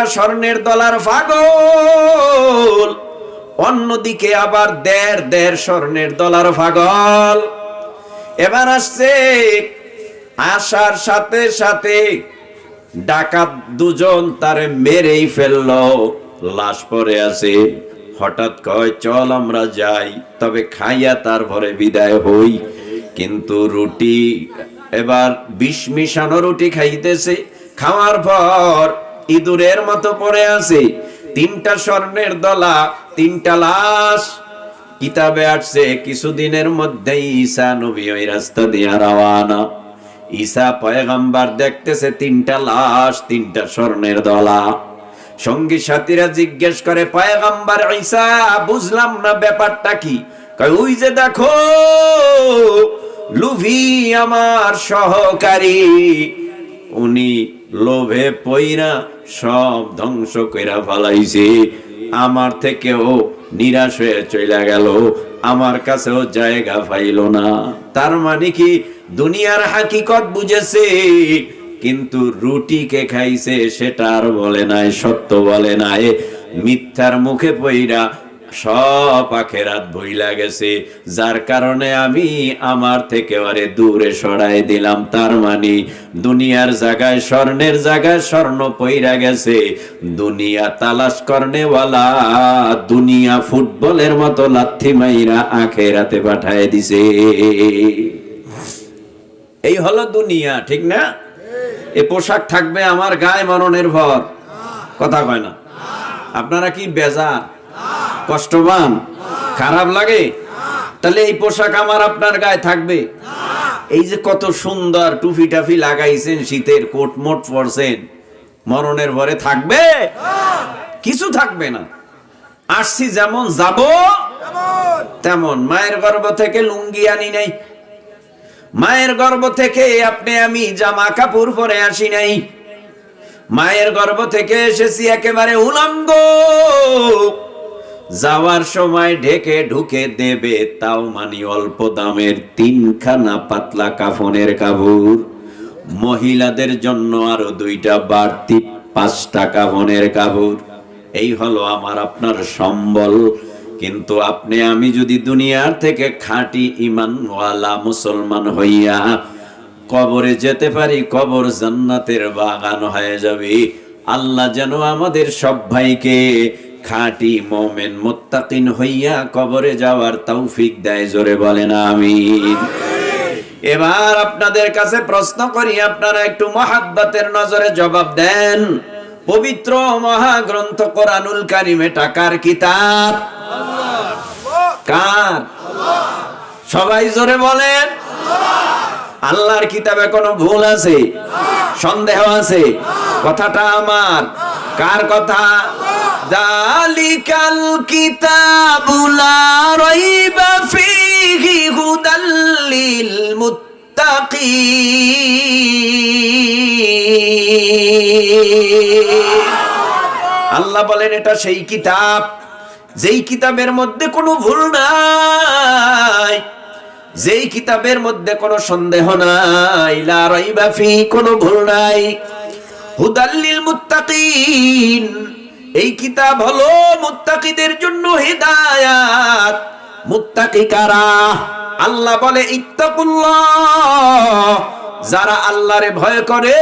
তিনটা স্বর্ণের দলার পাগল অন্যদিকে আবার দেড় দেড় স্বর্ণের দলার পাগল এবার আসছে আসার সাথে সাথে ডাকাত দুজন তারে মেরেই ফেলল, লাশ পরে আছে। হঠাৎ কয়, চল আমরা যাই, তবে খাইয়া তারপরে বিদায় হই। কিন্তু রুটি, এবার বিষ মিশানো রুটি খাইতেছে। খাওয়ার পর ইঁদুরের মতো পড়ে আছে। তিনটা স্বর্ণের দলা, তিনটা লাশ। কিতাবে আসছে, কিছুদিনের মধ্যেই ঈসা নবী ওই রাস্তা দিয়ে রওয়ানা ঈসা পয়গাম্বার দেখতেছে, তিনটা লাশ, তিনটা স্বর্ণের দলা। সঙ্গী সাথীরা জিজ্ঞেস করে, পয়গাম্বার ঈসা, বুঝলাম না ব্যাপারটা কি? কয়, ওই যে দেখো, লুভি আমার সহকারী। উনি লোভে পইরা সব ধ্বংস কইরা ফলাইছে। আমার থেকেও নিরাশ হয়ে চলে গেল। আমার কাছেও জায়গা পাইল না। তার মানে কি, দুনিয়ার হাকিকত বুঝেছে, কিন্তু রুটি কে খাইছে সেটা আর বলে নাই, সত্য বলে নাই। মিথ্যার মুখে পইরা সব আখেরাত ভইলা গেছে। যার কারণে আমি আমার থেকে আরে দূরে সরাই দিলাম, তার মানে দুনিয়ার জায়গায় স্বর্ণের জায়গায় স্বর্ণ পইরা গেছে। দুনিয়া তালাশ করনেওয়ালা, দুনিয়া ফুটবলের মতো লাথি মাইরা আখেরাতে পাঠায় দিছে। এই হলো দুনিয়া, ঠিক না? এ পোশাক থাকবে আমার গায়ে মরণের ভর। কথা কয় না। আপনারা কি কষ্টবান খারাপ লাগে? তাহলে এই পোশাক আমার আপনার গায়ে থাকবে। এই যে কত সুন্দর টুফি টাফি লাগাইছেন, শীতের কোট মোট পরছেন। মরণের ভরে থাকবে? কিছু থাকবে না। আসছি যেমন যাব, তেমন। মায়ের গর্ভ থেকে লুঙ্গি আনি নাই। মায়ের গর্ভ থেকে আপনি আমি জামা কাপড় পরে আসি নাই। মায়ের গর্ভ থেকে এসেছি একেবারে উলঙ্গ। যাওয়ার সময় ঢেকে ঢুকে দেবে তাও মানি অল্প দামের তিনখানা পাতলা কাফনের কাপড়। মহিলাদের জন্য আরও দুইটা বাড়তি পাঁচটা কাফনের কাপড়। এই হলো আমার আপনার সম্বল। কিন্তু আপনি, আমি যদি দুনিয়ার থেকে খাঁটি ইমানওয়ালা মুসলমান হইয়া কবরে যেতে পারি, কবর জান্নাতের বাগান হয়ে যাবে। আল্লাহ যেন আমাদের সব ভাইকে খাঁটি মোমেন মোত্তাকিন হইয়া কবরে যাওয়ার তৌফিক দেয়, জোরে বলেন আমিন। এবার আপনাদের কাছে প্রশ্ন করি, আপনারা একটু মহাব্বতের নজরে জবাব দেন। পবিত্র মহাগ্রন্থ কোরআনুল কারিমে টাকার কিতাব? কার? সবাই জোরে বলেন। আল্লাহর কিতাবে কোনো ভুল আছে? সন্দেহ আছে? কথাটা আমার। কার কথা? দালিকাল কিতাবুলা রাইবা ফীহি হুদাল্লিল আল্লাহ বলেন, এটা সেই কিতাব। যেই কিতাবের মধ্যে কোনো ভুল নাই। যেই কিতাবের মধ্যে কোনো সন্দেহ নাই, লা রাইবা ফি, কোনো ভুল নাই। হুদাল্লিল মুত্তাকিন, এই কিতাব হলো মুত্তাকিদের জন্য হিদায়াত। মুত্তাকি কারা? আল্লাহ বলে, ইত্তাকুল্লাহ। যারা আল্লাহরে ভয় করে,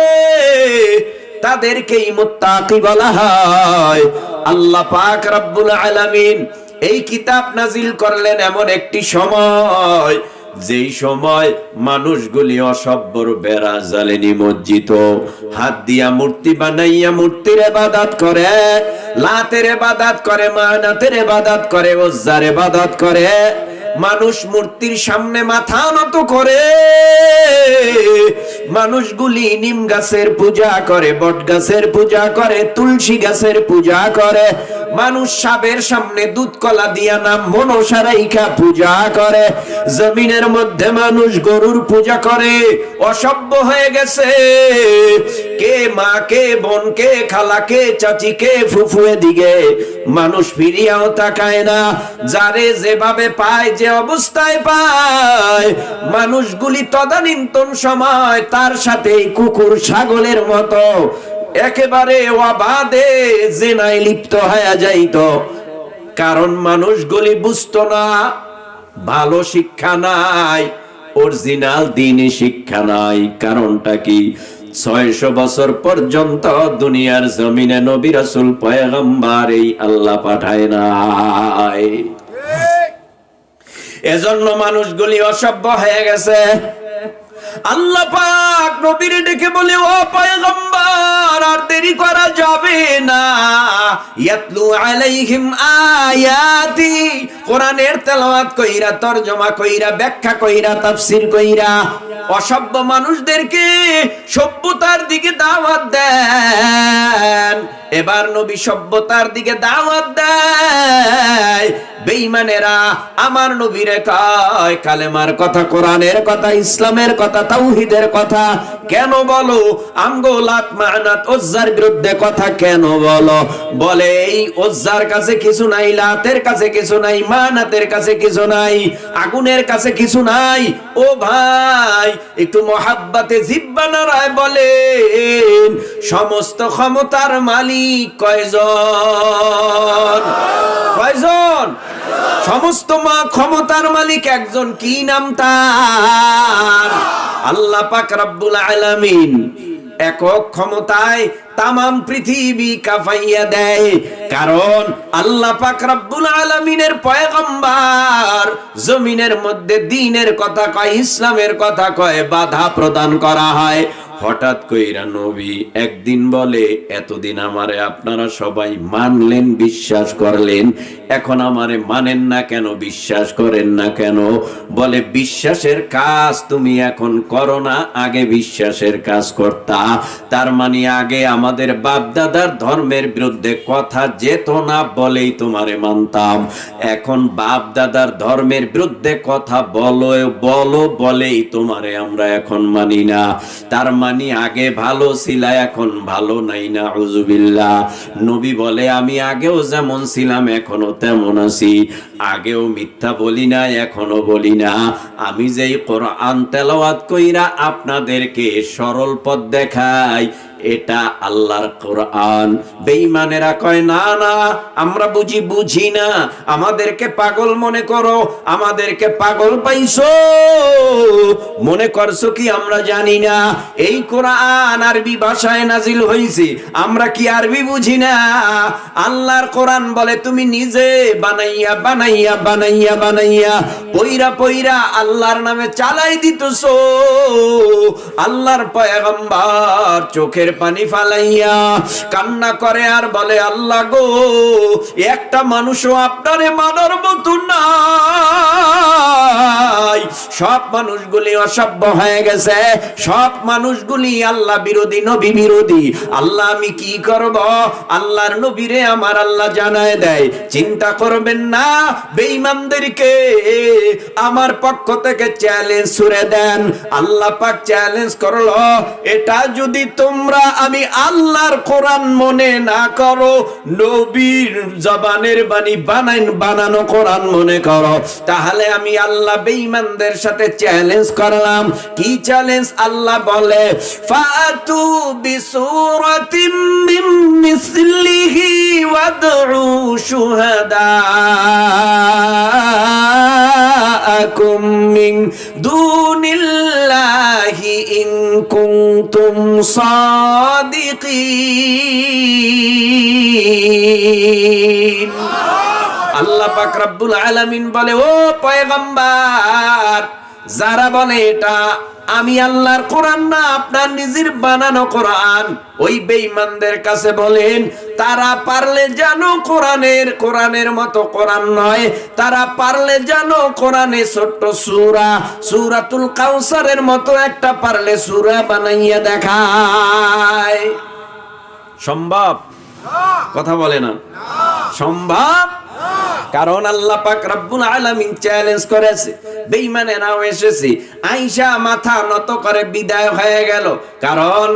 তাদেরকেই মুত্তাকি বলা হয়। আল্লাহ পাক রব্বুল আলামিন এই কিতাব নাজিল করলেন এমন একটি সময়। যেই সময় মানুষগুলি অসভ্যর বেড়া জালে নিমজ্জিত, হাত দিয়া মূর্তি বানাইয়া মূর্তির এবাদাত করে, লাতের এবাদাত করে মানাতের এবাদাত করে, ওজ্জার এবাদাত করে, মানুষ মূর্তির সামনে মাথা নত করে, মানুষগুলি নিম গাছের পূজা করে, বট গাছের পূজা করে, তুলসী গাছের পূজা করে মানুষ সাবের সামনে দুধ কলা দিয়া নাম মনসারাইখা পূজা করে। জমিনের মধ্যে মানুষ গরুর পূজা করে। অসভ্য হয়ে গেছে। কে মা, কে বোন, কে খালা, কে চাচি, কে ফুফুয়ে দিকে মানুষ ফিরিয়াও তাকায় না। যারে যেভাবে পায়, যে অবস্থায় পায়। মানুষগুলি তদানীন্তন সময় তার সাথে কুকুর, ছাগলের মতো। একেবারে অবাধে জেনায় লিপ্ত হয়ে যাইত। কারণ মানুষগুলি বুঝতো না ভালো শিক্ষা নাই অরিজিনাল দিনই শিক্ষা নাই। কারণটা কি? ছয়শো বছর পর্যন্ত দুনিয়ার জমিনে নবী রাসূল পয়গম্বর এই আল্লাহ পাঠায় নাই। এজন্য মানুষগুলি অসভ্য হয়ে গেছে। আল্লাহ পাক নবীর ডেকে বলে, ও পয়গম্বর, আর দেরি করা যাবে না। ইয়াতলু আলাইহিম আয়াতি, কোরআনের তেলাওয়াত কইরা, তরজমা কইরা, ব্যাখ্যা কইরা, তাফসীর কইরা অসভ্য মানুষদেরকে সভ্যতার দিকে দাওয়াত দেন। এবার নবী সভ্যতার দিকে দাওয়াত দেয়। বেঈমানেরা আমার নবীরে কয় কালেমার কথা, কোরআনের কথা, ইসলামের কথা, তাওহীদের কথা। কেন বলো? আমগো লাত মানাত ওজ্জার বিরুদ্ধে কথা কেন বলো? বলে, এই ওজ্জার কাছে কিছু নাই, লাতের কাছে কিছু নাই, মানাতের কাছে কিছু নাই, আগুনের কাছে কিছু নাই। ও ভাই একটু মহাব্বাতে জিব্বা নারায় বলেন, সমস্ত ক্ষমতার মালিক কয়জন? কয়জন? সমস্ত মা ক্ষমতার মালিক একজন, কি নাম তার? আল্লাহ পাক রব্বুল আলামিন একক ক্ষমতায় তামাম পৃথিবী কাফাইয়া দেয়। কারণ আল্লাহ পাক রব্বুল আলামিনের পয়গম্বর জমিনের মধ্যে দ্বীনের কথা কয়, ইসলামের কথা কয়, বাধা প্রদান করা হয়। হঠাৎ কইরা নবী একদিন বলে, এতদিন আমারে আপনারা সবাই মানলেন, বিশ্বাস করলেন, এখন আমারে মানেন না কেন, বিশ্বাস করেন না কেন? বলে, বিশ্বাসের কাজ তুমি এখন করো না, আগে বিশ্বাসের কাজ করতা। তার মানে আগে আমাদের বাপ দাদার ধর্মের বিরুদ্ধে কথা যেত না বলেই তোমারে মানতাম। এখন বাপ দাদার ধর্মের বিরুদ্ধে কথা বলো বলো বলেই তোমারে আমরা এখন মানি না। তার মানে আগে ভালো ছিলা, এখন ভালো নাই না হুজুবিল্লাহ নবী বলে, আমি আগেও যেমন ছিলাম, এখনও তেমন আছি। আগেও মিথ্যা বলি না, এখনও বলি না। আমি যেই কোরআন তেলাওয়াত কইরা আপনাদেরকে সরল পথ দেখাই এটা আল্লাহর কোরআন। বেঈমানেরা কয়, না না, আমরা বুঝি বুঝি না। আমাদেরকে পাগল মনে করো, আমাদেরকে পাগল পাইছো। মনে করছ কি আমরা জানি না? এই কোরআন আরবি ভাষায় নাজিল হইছে। আমরা কি আরবি বুঝি না? আল্লাহর কোরআন বলে, তুমি নিজে বানাইয়া বানাইয়া বানাইয়া বানাইয়া, পইরা পইরা আল্লাহর নামে চালাই দিতেছো। আল্লাহর পয়গম্বর চোখের পানি ফালাইয়া কান্না করে আর বলে আল্লাহ গো একটা মানুষও আপনারে মানার মতো সব মানুষগুলি অসভ্য হয়ে গেছে। সব মানুষগুলি আল্লাহ বিরোধী, নবী বিরোধী। আল্লাহ আমি কি করব? আল্লাহর নবীরে আমার আল্লাহ জানায় দেয়। চিন্তা করবেন না, বেঈমানদেরকে আমার পক্ষ থেকে চ্যালেঞ্জ ছুড়ে দেন। আল্লাহ পাক চ্যালেঞ্জ করল, এটা যদি তোমরা আমি আল্লাহর কোরআন মনে না করো, নবীর জবানের বাণী বানাইন, বানানো কোরআন মনে করো, তাহলে আমি আল্লাহ বেঈমানদের সাথে চ্যালেঞ্জ করলাম। কি চ্যালেঞ্জ আল্লাহ বলে, ফাতু বিসূরাতিম মিন মিসলিহি ওয়াদউ শুহাদাআকুম মিন দুনিল্লাহি ইন কুনতুম সাদিকিন। আল্লাহ পাক রব্বুল আলামিন বলে, ও পয়গম্বর, যারা বলে এটা, আমি আল্লাহর কোরআন না, আপনার নিজের বানানো কোরআন। ওই বেঈমানদের কাছে বলেন, তারা পারলে জানো কোরআনের কোরআনের মতো কোরআন নয়। তারা পারলে জানো কোরআনে ছোট্ট সূরা, সূরাতুল কাউসারের মতো একটা পারলে সূরা বানাইয়া দেখায়। সম্ভব? কথা বলে না। সম্ভব? কারণ আল্লাহ পাক রব্বুল আলামিন চ্যালেঞ্জ করেছে, বেঈমানেরাও এসেছে। আইসা মাথা নত করে বিদায় হয়ে গেল। কারণ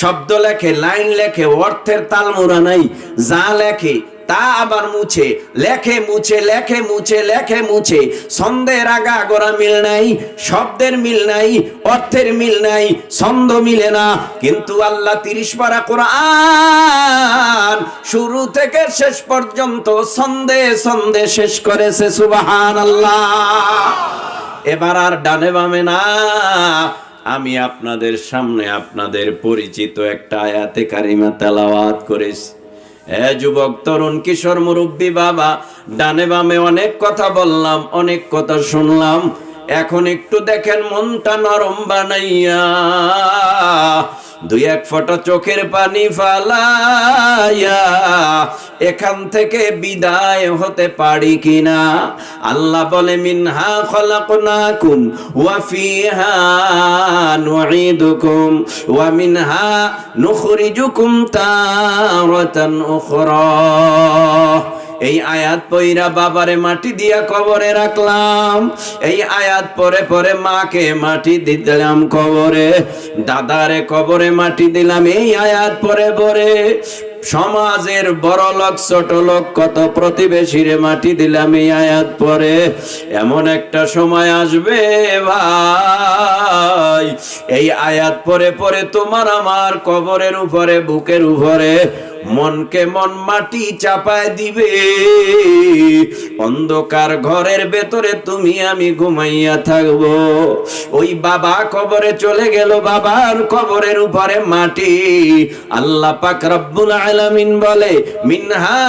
শব্দ লেখে, লাইন লেখে, অর্থের তালমুরা নাই, যা লেখে তা আবার মুছে, লেখে মুছে লেখে মুছে লেখে মুছে। ছন্দের আগা গোড়া মিল নাই, শব্দের মিল নাই, অর্থের মিল নাই, ছন্দ মিলে না। কিন্তু আল্লাহ তিরিশ পারা কোরআন শুরু থেকে শেষ পর্যন্ত ছন্দে ছন্দে শেষ করেছে সুবাহান আল্লাহ এবার আর ডানে বামে না। আমি আপনাদের সামনে আপনাদের পরিচিত একটা আয়াতে কারিমা তেলাওয়াত করেছি। এ যুবক, তরুণ, কিশোর, মুরব্বী, বাবা, ডানে বামে অনেক কথা বললাম, অনেক কথা শুনলাম। এখন একটু দেখেন মনটা নরম বানাইয়া। দুই এক ফোঁটা চোখের পানি ফালাইয়া এখান থেকে বিদায় হতে পারি কিনা? আল্লাহ বলে, মিনহা খলাকনাকুম ওয়া ফিহা নুঈদুকুম ওয়া মিনহা নুখরিজুকুম তারাতান উখরা। এই আয়াত পইরা বাবারে মাটি দিয়া কবরে রাখলাম। এই আয়াত পরে পরে মাকে মাটি দিলাম কবরে। দাদারে কবরে মাটি দিলাম, এই আয়াত পরে পরে। সমাজের বড় লোক, ছোট লোক, কত প্রতিবেশীরে মাটি দিলাম এই আয়াত পরে। এমন একটা সময় আসবে ভাই। এই আয়াত পরে পরে তোমার আমার কবরের উপরে, বুকের উপরে। মনকে মন মাটি চাপায় দিবে। অন্ধকার ঘরের ভেতরে তুমি আমি ঘুমাইয়া থাকব। ওই বাবা কবরে চলে গেল, বাবার কবরের উপরে মাটি। আল্লাহ পাক রব্বুল আলামিন বলে, মিনহা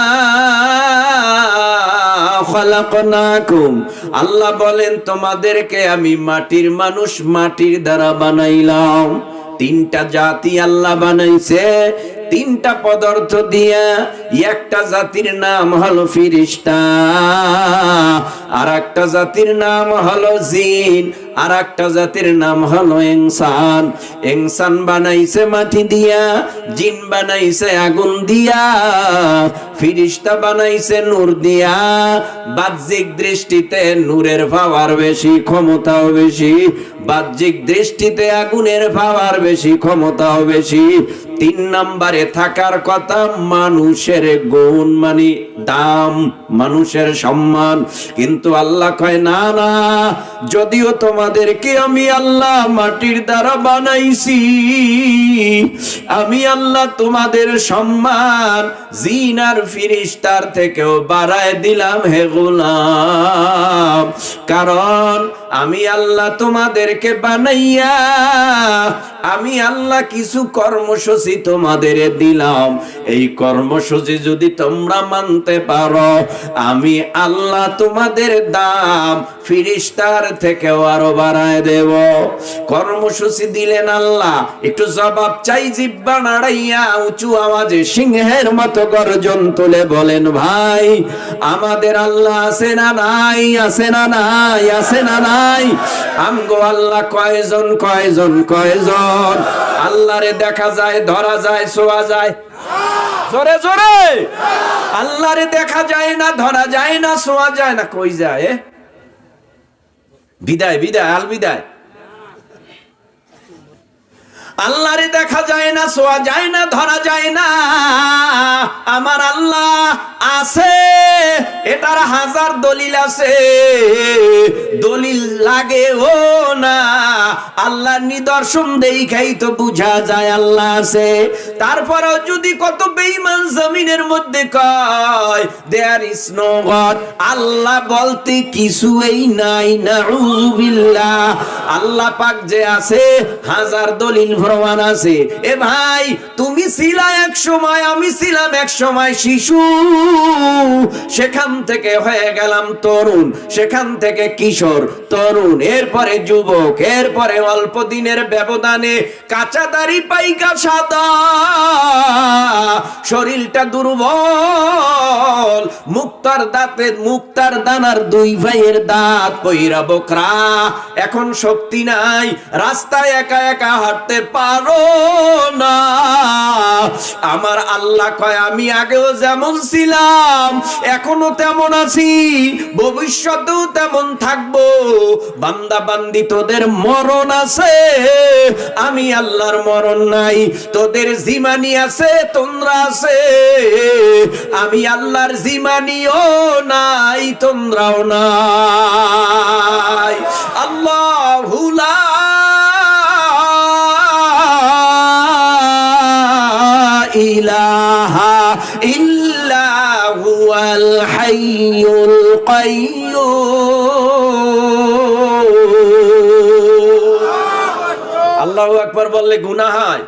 খালাকনাকুম। আল্লাহ বলেন, তোমাদেরকে আমি মাটির মানুষ মাটির দ্বারা বানাইলাম। তিনটা জাতি আল্লাহ বানাইছে তিনটা পদার্থ দিয়া একটা জাতির নাম হলো ফিরিস্তা আর একটা জাতির নাম হলো জিন আর একটা জাতির নাম হলো ইনসান ইনসান বানাইছে মাটি দিয়া, জিন বানাইছে আগুন দিয়া, ফিরিস্তা বানাইছে নূর দিয়া। বাহ্যিক দৃষ্টিতে নূরের পাওয়ার বেশি, ক্ষমতাও বেশি বাহ্যিক দৃষ্টিতে আগুনের পাওয়ার বেশি, ক্ষমতাও বেশি। তিন নম্বরে থাকার কথা, মানুষের গুণ মানে দাম, মানুষের সম্মান। কিন্তু আল্লাহ কয়, না না, যদিও তোমাদেরকে আমি আল্লাহ মাটির দ্বারা বানাইছি, আমি আল্লাহ তোমাদের সম্মান জিন আর ফিরিস্তার থেকেও বাড়ায় দিলাম হে গোলাম। কারণ আমি আল্লাহ তোমাদেরকে বানাইয়া, আমি আল্লাহ কিছু কর্মসূচি তোমাদের দিলাম। এই কর্মসূচি যদি তোমরা মানতে পারো, আমি আল্লাহ তোমাদের দাম ফিরিস্তার থেকেও আরও বাড়ায় দেব। কর্মসূচি দিলেন আল্লাহ, একটু জবাব চাই জিব্বা নাড়াইয়া, উঁচু আওয়াজে সিংহের মতো গর্জন তুলে বলেন, ভাই, আমাদের আল্লাহ আছে না নাই, আছে না নাই, আছে না নাই? আমগো আল্লাহ কয়জন কয়জন কয়জন? আল্লাহরে দেখা যায়, ধরা যায়, শোয়া যায়। জোরে জোরে। আল্লাহরে দেখা যায় না, ধরা যায় না, শোয়া যায় না, কই যায় বিদায় বিদায়, আল বিদায়। আল্লাহরে দেখা যায় না, শোয়া যায় না, ধরা যায় না। আমার আল্লাহ আছে, এটার হাজার দলিল আছে। দলিল লাগে ও না, আল্লাহ নিদর্শন দেখাই তো বুঝা যায় আল্লাহ আছে। তারপরেও যদি কত বেঈমান জমিনের মধ্যে কয় there is no God Allah বলতে কিছুই নাই নাউযুবিল্লাহ আল্লাহ পাক যে আছে, হাজার দলিল প্রমাণ আছে। এ ভাই, তুমি ছিলা এক সময়, আমি ছিলাম এক সময় শিশু। সেখান থেকে হয়ে গেলাম তরুণ, সেখান থেকে কিশোর, তরুণ, এরপরে যুবক, এরপরে অল্প দিনের ব্যবধানে কাঁচা দাড়ি পাইকা সাদা। শরীরটা দুর্বল, মুক্তার দাঁতের, মুক্তার দানার দুই ভাইয়ের দাঁত পইরা বকরা। এখন শক্তি নাই, রাস্তায় একা একা হাঁটতে পারো না। আমার আল্লাহ কয়, আমি আগেও যেমন ছিলাম এখনও তেমন আছি, ভবিষ্যতেও তেমন থাকব। বান্দা বান্দি, তোদের মরণ আছে, আমি আল্লাহর মরণ নাই, তোদের জিমানি আছে, তোমরা আছে। আমি আল্লাহর জিমানিও নাই, তোমরাও নাই। আল্লাহ ইলাহা ইল্লা হাইয়ুল কাইয়্যুম আল্লাহু আকবার বললে গুনাহ হয়।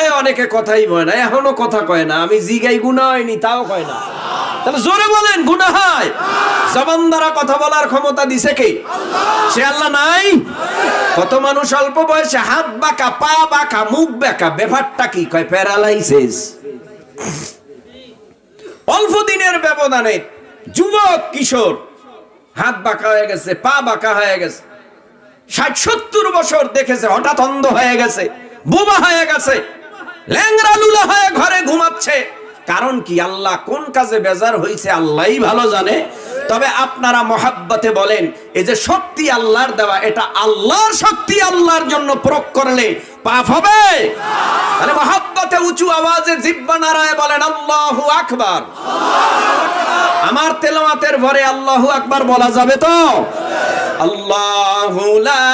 এই অনেকে কথাই বয় না এখনও কথা কয় না। আমি জিগাই গুনাহ হয়নি তাও কয় না। তাহলে জোরে বলেন গুনাহ হয়। জবান দ্বারা কথা বলার ক্ষমতা দিছে কে? সে আল্লাহ নাই? কত মানুষ অল্প বয়সে হাত বাঁকা পা বাঁকা মুখ বাঁকা ব্যাপারটা কি কয়? প্যারালাইসিস। অল্প দিনের ব্যবধানে যুবক কিশোর, হাত বাঁকা হয়ে গেছে, পা বাঁকা হয়ে গেছে। ষাট সত্তর বছর দেখেছে, হঠাৎ অন্ধ হয়ে গেছে বোমা হয়ে গেছে ল্যাংরা লুলা হয়ে ঘরে ঘুমাচ্ছে। কারণ কি? আল্লাহ কোন কাজে বেজার হয়েছে আল্লাহই ভালো জানে। তবে আপনারা মহাব্বতে বলেন, এই যে শক্তি আল্লাহর দেওয়া, এটা আল্লাহর শক্তি আল্লাহর জন্য প্রয়োগ করলে পাপ হবে। মানে মহাব্বতে উঁচু আওয়াজে জিব্বা নারায় বলেন, আল্লাহু আকবার। আমার তেলাওয়াতের ভরে আল্লাহু আকবার বলা যাবে তো? আল্লাহু লা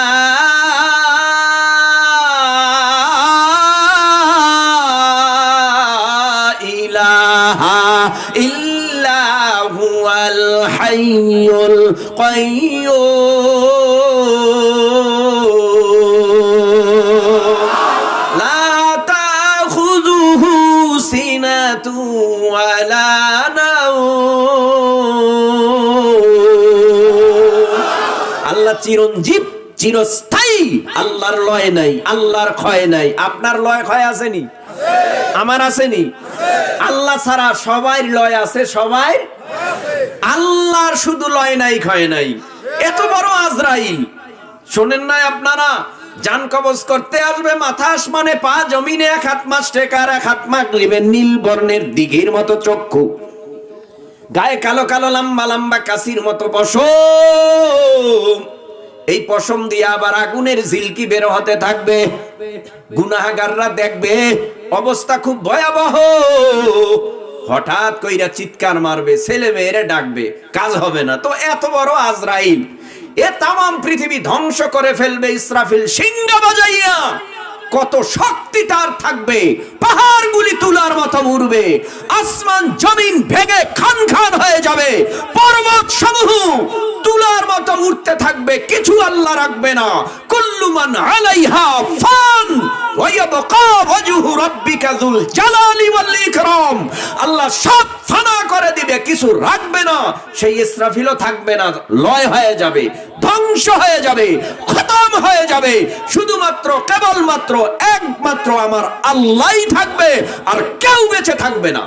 চিরস্থায়ী। আল্লাহর লয় নাই, আল্লাহর ক্ষয় নাই। আপনার লয় ক্ষয় আসেনি? আমার আসেনি? আল্লাহ ছাড়া সবাই লয় আছে, সবাই? আল্লাহর শুধু লয় নাই, ক্ষয় নাই। এত বড় আজরাইল। শোনেন নাই আপনারা জান কবজ করতে আসবে, মাথা আসমানে, পা জমিনে, এক হাত মাস টেকার এক হাত মাস নিবে নীল বর্ণের দিঘির মতো চক্ষু। গায়ে কালো কালো, লম্বা লম্বা কাশির মতো পশম এই পশম দিয়ে আবার আগুনের ঝিলকি বের হতে থাকবে। গুনাহাগাররা দেখবে, অবস্থা খুব ভয়াবহ। হঠাৎ কইরা চিৎকার মারবে, ছেলে মেয়েরে ডাকবে, কাজ হবে না। তো এত বড় আজরাইল, এ তাম পৃথিবী ধ্বংস করে ফেলবে ইসরাফিল, সিংহ বাজাইয়া। কত শক্তি তার থাকবে। পাহাড়গুলি তুলার মতো উড়বে। আসমান, জমিন ভেঙে খান খান হয়ে যাবে। পর্বত সমূহ তুলার মতো উঠতে থাকবে। কিছু আল্লাহ রাখবে না। কুল্লুমান আলাইহা ফান। আল্লাহ সব ফানা করে দিবে, কিছু রাখবে না, সেই ইসরাফিলও থাকবে না, লয় হয়ে যাবে, ধ্বংস হয়ে যাবে, খতম হয়ে যাবে। শুধুমাত্র, কেবলমাত্র, একমাত্র আমার আল্লাহই থাকবে, আর কেউ বেঁচে থাকবে না।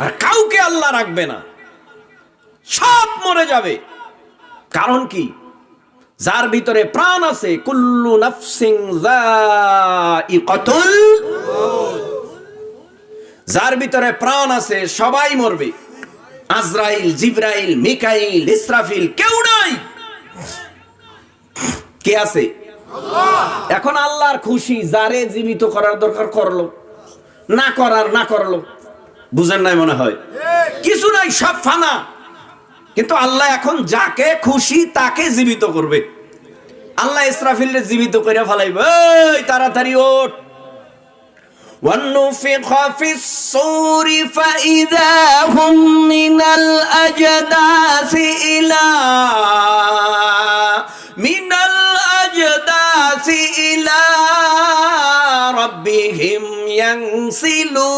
আর কাউকে আল্লাহ রাখবে না। সব মরে যাবে। কারণ কি? যার ভিতরে প্রাণ আছে কুল্লু নাফসিং যার ভিতরে প্রাণ আছে সবাই মরবে। আজরাইল জিব্রাইল মিকাইল ইসরাফিল কেউ নাই। কে আছে? এখন আল্লাহর খুশি যারে জীবিত করার দরকার করল। না করার না করল। বুঝেন নাই মনে হয়? কিছু নাই সব ফানা। কিন্তু আল্লাহ এখন যাকে খুশি তাকে জীবিত করবে আল্লাহ ইসরাফিল জীবিত করে ফেলাইবে এই তাড়াতাড়ি ওঠ ونفخ في الصور فإذا هم من الأجداث إلى من الأجداث إلى ربهم ينسلون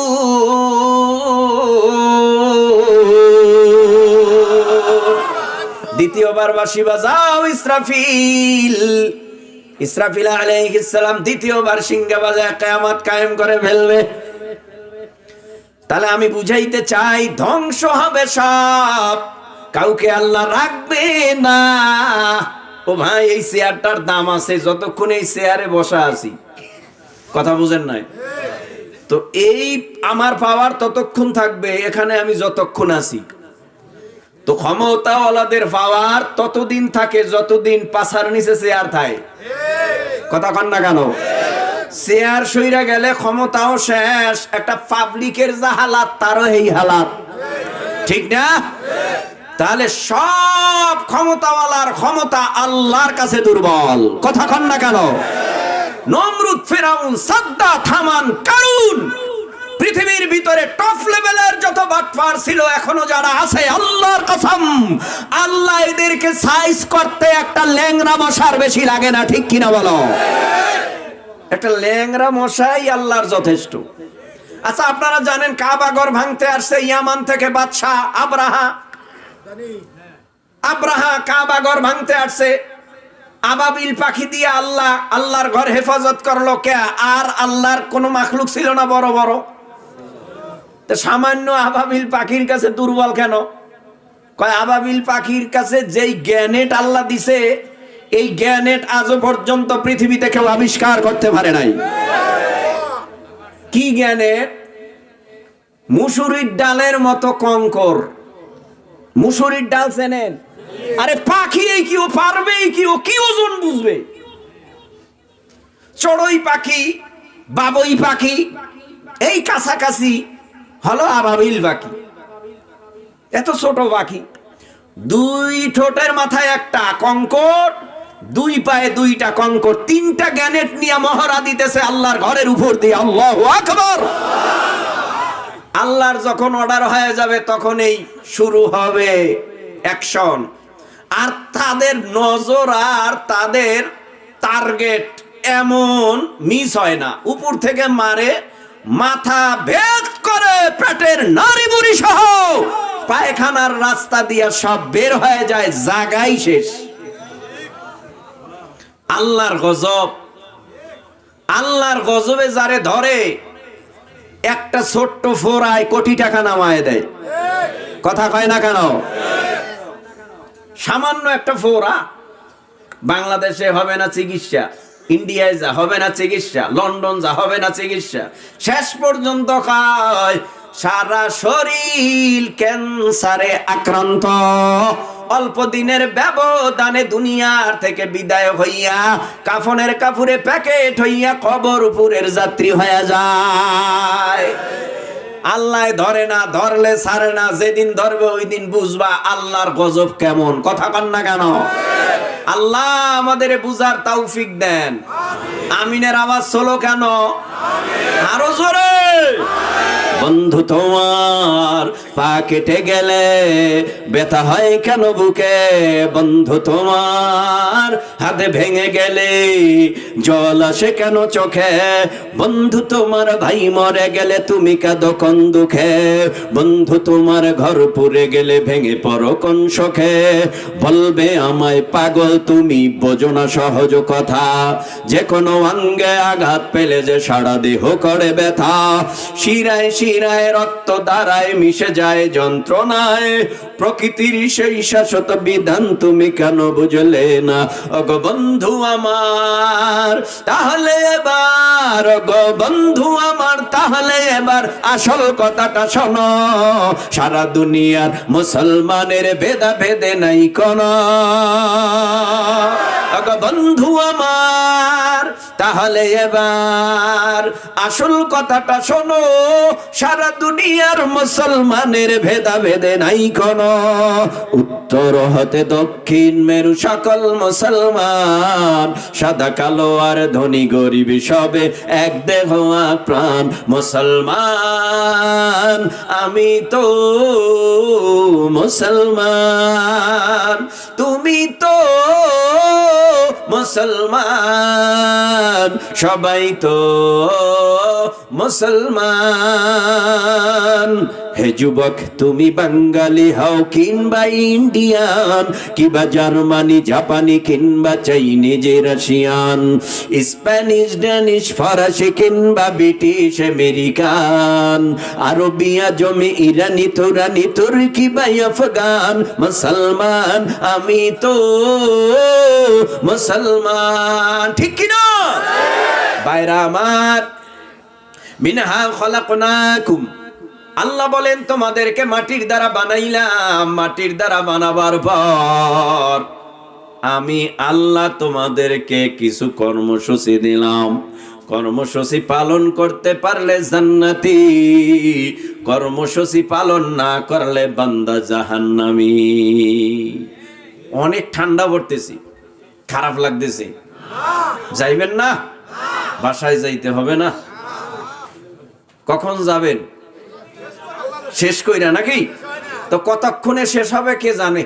দ্বিতীয়বার বাসি বাজাও ইসরাফিল। ইসরাফিল আলাইহিস সালাম দ্বিতীয়বার সিংহা বাজায় কিয়ামত কায়েম করে ফেলবে। তাহলে আমি বুঝাইতে চাই, ধ্বংস হবে সব। কাউকে আল্লাহ রাখবে না। ও ভাই, এই চেয়ারটার দাম আছে, যতক্ষণ এই চেয়ারে বসা আছি। কথা বুঝেন নাই? তো এই আমার পাওয়ার ততক্ষণ থাকবে, এখানে আমি যতক্ষণ আছি। তো ক্ষমতাওয়ালাদের পাওয়ার ততদিন থাকে, যতদিন পাছার নিচে চেয়ার থাকে। কথা কন না কেন? চেয়ার সইরা গেলে ক্ষমতাও শেষ, একটা পাবলিকের যা হালাত, তারও এই হালাত। ঠিক না? তাহলে সব ক্ষমতাওয়ালার ক্ষমতা আল্লাহর কাছে দুর্বল। কথা কন না কেন? নমরুদ, ফেরাউন সাদ্দা থামান কারুন। পৃথিবীর ভিতরে টপ লেভেলের যত বাটফার ছিল, এখনও যারা আছে, আল্লাহর কসম, আল্লাহ এদেরকে সাইজ করতে একটা ল্যাংরা মশার বেশি লাগে না, ঠিক কিনা বলো? একটা ল্যাংরা মশাই আল্লাহর যথেষ্ট। আচ্ছা আপনারা জানেন কাবাগর ভাঙতে আসছে ইয়ামান থেকে বাদশাহ আব্রাহা? আব্রাহা কাবাগর ভাঙতে আসছে। আবাবিল পাখি দিয়ে আল্লাহ, আল্লাহর ঘর হেফাজত করল কে? আর আল্লাহর কোনো মাখলুক ছিল না বড় বড়। তো সামান্য আবাবিল পাখির কাছে দুর্বল কেন? কয়, আবাবিল পাখির কাছে যেই জ্ঞানেট আল্লাহ দিছে, এই জ্ঞানেট আজও পর্যন্ত পৃথিবীতে কেউ আবিষ্কার করতে পারে নাই। কি জ্ঞানেট? মুসুরির ডালের মতো কঙ্কর। মুসুরির ডাল চেনেন? আরে পাখি এই কি ও পারবে কি ও কি ওজন বুঝবে? চড়ই পাখি, বাবই পাখি, এই কাছাকাছি হলো আবাবিল বাকি। এত ছোট বাকি। দুই ঠোঁটের মাথায় একটা কঙ্কর, দুই পায়ে দুইটা কঙ্কর, তিনটা গ্যানেট নিয়ে মহড়া দিতেছে আল্লাহর ঘরের উপর দিয়ে। আল্লাহ আকবর! আল্লাহর যখন অর্ডার হয়ে যাবে, তখন এই শুরু হবে অ্যাকশন আর তাদের নজর আর তাদের টার্গেট এমন মিস হয় না। উপর থেকে মারে মাথা ভেদ করে পেটের নারী বুড়ি সহ পায়খানার রাস্তা দিয়ে সব বের হয়ে যায়, জাগাই শেষ। আল্লাহর গজব। আল্লাহর গজবে যারে ধরে, একটা ছোট্ট ফোরায় কোটি টাকা নামায় দেয়। কথা কয় না কেন? সামান্য একটা ফোরা। বাংলাদেশে হবে না চিকিৎসা। ইন্ডিয়ায় যা হবে না চিকিৎসা, লন্ডন যা হবে না চিকিৎসা, শেষ পর্যন্ত খায়। সারা শরীর ক্যান্সারে আক্রান্ত। অল্প দিনের ব্যবধানে দুনিয়ার থেকে বিদায় হইয়া, কাফনের কাফুরে প্যাকেট হইয়া কবর উপরের যাত্রী হয়ে যায়। আল্লাহ ধরে না, ধরলে ছাড়ে না, যেদিন ধরবে ওই দিন বুঝবা আল্লাহর গজব কেমন। কথা কন না কেন? আল্লাহ আমাদের বুঝার তৌফিক দেন। আমিনের আওয়াজ হলো কেন? আরও জোরে। বন্ধু তোমার পা কেটে গেলে ব্যথা হয় কেন বুকে? বন্ধু তোমার হাতে ভেঙে গেলে জল আসে কেন চোখে? বন্ধু তোমার ভাই মরে গেলে তুমি কাঁদো কোন দুঃখে? বন্ধু তোমার ঘর পুরে গেলে ভেঙে পড়ো কোন শোকে? বলবে আমায়, পাগল তুমি, বোঝো না সহজ কথা। যে কোনো অঙ্গে আঘাত পেলে যে সারা দেহ করে ব্যথা। শিরায় শিরায় রক্ত দ্বারায় মিশে যায় যন্ত্রণায়। প্রকৃতির সেই শাশ্বত বিধান তুমি কেন বুঝলে না? অগ বন্ধু আমার, তাহলে এবার অগ বন্ধু আমার, তাহলে এবার আসল কথাটা শোনো। সারা দুনিয়ার মুসলমানের ভেদা ভেদে নাই কোন। বন্ধু আমার, তাহলে এবার আসল কথাটা শোনো, সারা দুনিয়ার মুসলমানের ভেদা ভেদে নাই কোন। উত্তর হতে দক্ষিণ মেরু সকল মুসলমান, সাদা, কালো আর ধনী গরিব সবে এক দেহ প্রাণ। মুসলমান, আমি তো মুসলমান, তুমি তো মুসলমান সবাই তো মুসলমান। হে যুবক, তুমি বাঙালি হও কিংবা ইন্ডিয়ান, কিংবা জার্মানি, জাপানি, কিংবা চাইনিজ, রাশিয়ান, স্প্যানিশ, ড্যানিশ, ফরাসি, কিংবা ব্রিটিশ, আমেরিকান, আরবিয়া, জমি, ইরানি, তুরানি, তুর্কি বা আফগান, মুসলমান, আমি তো মুসলমান। ঠিক কিনা? বাইরা আমার আল্লাহ বলেন, তোমাদেরকে মাটির দ্বারা বানাইলাম, মাটির দ্বারা বানাবার পর আমি আল্লাহ তোমাদেরকে কিছু কর্মসূচি দিলাম। কর্মসূচি পালন করতে পারলে জান্নাতি, কর্মসূচি পালন না করলে বান্দা জাহান্নামি। অনেক ঠান্ডা পড়তেছি, খারাপ লাগতেছে। যাইবেন না? বাসায় যাইতে হবে না? কখন যাবেন? শেষ কইরা নাকি? তো কতক্ষণে শেষ হবে কে জানে?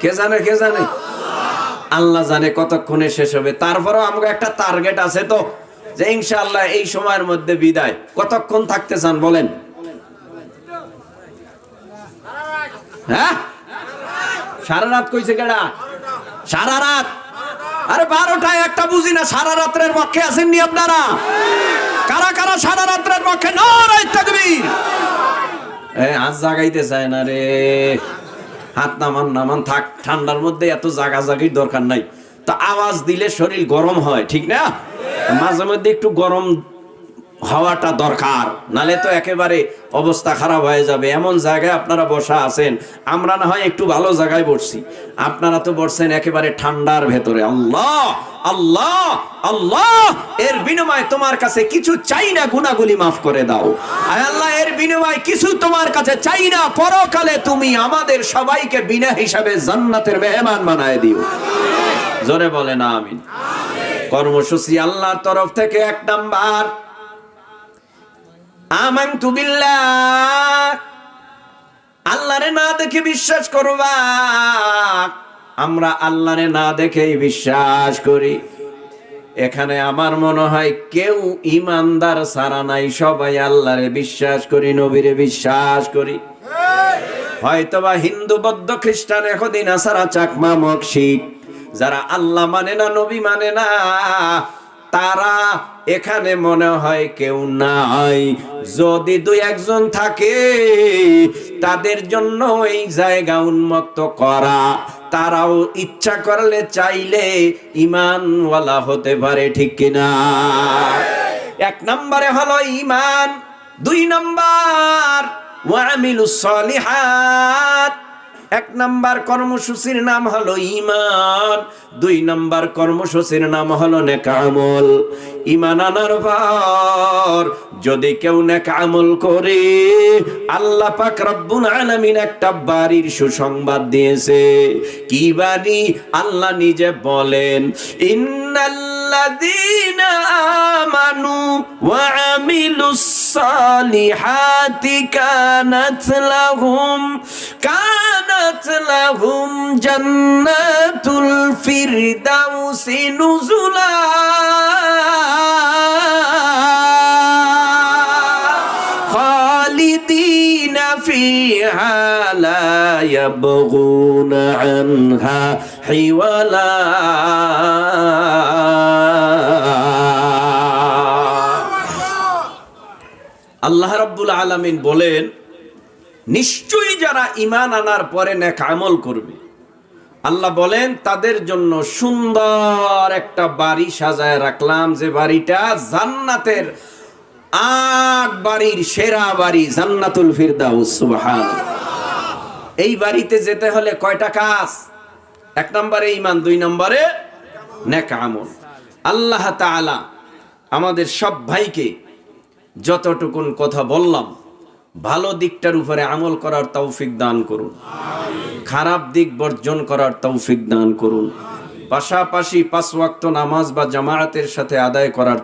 কে জানে কে জানে? আল্লাহ জানে কতক্ষণে শেষ হবে। তারপরেও আমাকে একটা টার্গেট আছে তো, যে ইনশাআল্লাহ এই সময়ের মধ্যে বিদায়। কতক্ষণ থাকতে চান বলেন? হ্যাঁ? সারা রাত কইছে কেডা? সারা রাত? আরে বারোটায় একটা বুঝি না, সারা রাত্রের পক্ষে আসেননি আপনারা? কারা কারা সারা রাত্রের পক্ষে নারায় তাকবীর? আজ জাগাইতে চায় না রে। হাত নামান নামান থাক, ঠান্ডার মধ্যে এত জাগা জাগির দরকার নাই। তা আওয়াজ দিলে শরীর গরম হয়, ঠিক না? মাঝে মধ্যে একটু গরম হওয়াটা দরকার। নালে তো একেবারে অবস্থা খারাপ হয়ে যাবে। এমন জায়গায় আপনারা বসা আছেন, আমরা না হয় একটু ভালো জায়গায় বসছি। আপনারা তো বসছেন একেবারে ঠান্ডার ভেতরে। আল্লাহ আল্লাহ আল্লাহ, এর বিনিময়ে তোমার কাছে কিছু চাই না গুনাগুলি মাফ করে দাও। আল্লাহ, এর বিনিময়ে কিছু তোমার কাছে চাই না, পরকালে তুমি আমাদের সবাইকে বিনা হিসাবে জান্নাতের মেহমান বানায় দিও। জোরে বলে না আমিন। কর্মসূচি আল্লাহর তরফ থেকে এক নাম্বার। আল্লাহরে না দেখে বিশ্বাস করবা। আমরা আল্লাহরে না দেখেই বিশ্বাস করি। এখানে আমার মনে হয় কেউ ইমানদার সারা নাই, সবাই আল্লাহরে বিশ্বাস করি, নবীরে বিশ্বাস করি। হয়তোবা হিন্দু, বৌদ্ধ, খ্রিস্টান, এখদিন আসারা চাকমা মক শিখ যারা আল্লাহ মানে না, নবী মানে না তারা এখানে মনে হয় কেউ নাই। যদি দুই একজন থাকে, তাদের জন্য এই জায়গা উন্মুক্ত করা। তারাও ইচ্ছা করলে চাইলে ইমানওয়ালা হতে পারে, ঠিক কিনা? এক নম্বরে হলো ইমান দুই নম্বর ওয়ামিলুস সলিহাত। এক নাম্বার কর্মসূচির নাম হলো ইমান দুই নাম্বার কর্মসূচির নাম হলো নেকামল ইমান আনার পর যদি কেউ নেকামল করে, আল্লাহ পাক রব্বুল আলামিন একটা বাড়ির সুসংবাদ দিয়েছে। কি বাড়ি? আল্লাহ নিজে বলেন ইন্নাল্লাযীনা আমানু ওয়া আমিলুস সালিহাতি কানাত লাহুম কানাত লাহুম জান্নাতুল ফিরদাউসি নুজুলা فيها لا يبغون عنها حولا আল্লাহ রাব্বুল আলামিন বলেন নিশ্চয়ই যারা ইমান আনার পরে নেক আমল করবে আল্লাহ বলেন তাদের জন্য সুন্দর একটা বাড়ি সাজায় রাখলাম যে বাড়িটা জান্নাতের আট বাড়ির সেরা বাড়ি জান্নাতুল ফিরদাউস সুবহান এই বাড়িতে যেতে হলে কয়টা কাজ? এক নম্বরে ইমান দুই নম্বরে নেক আমল। আল্লাহ তাআলা আমাদের সব ভাইকে যতটুকুন কথা বললাম ভালো দিকটার উপরে আমল করার তৌফিক দান করুন। খারাপ দিক বর্জন করার তৌফিক দান করুন। পাশাপাশি পাঁচ ওয়াক্ত নামাজ বা জামায়াতের সাথে আদায় করার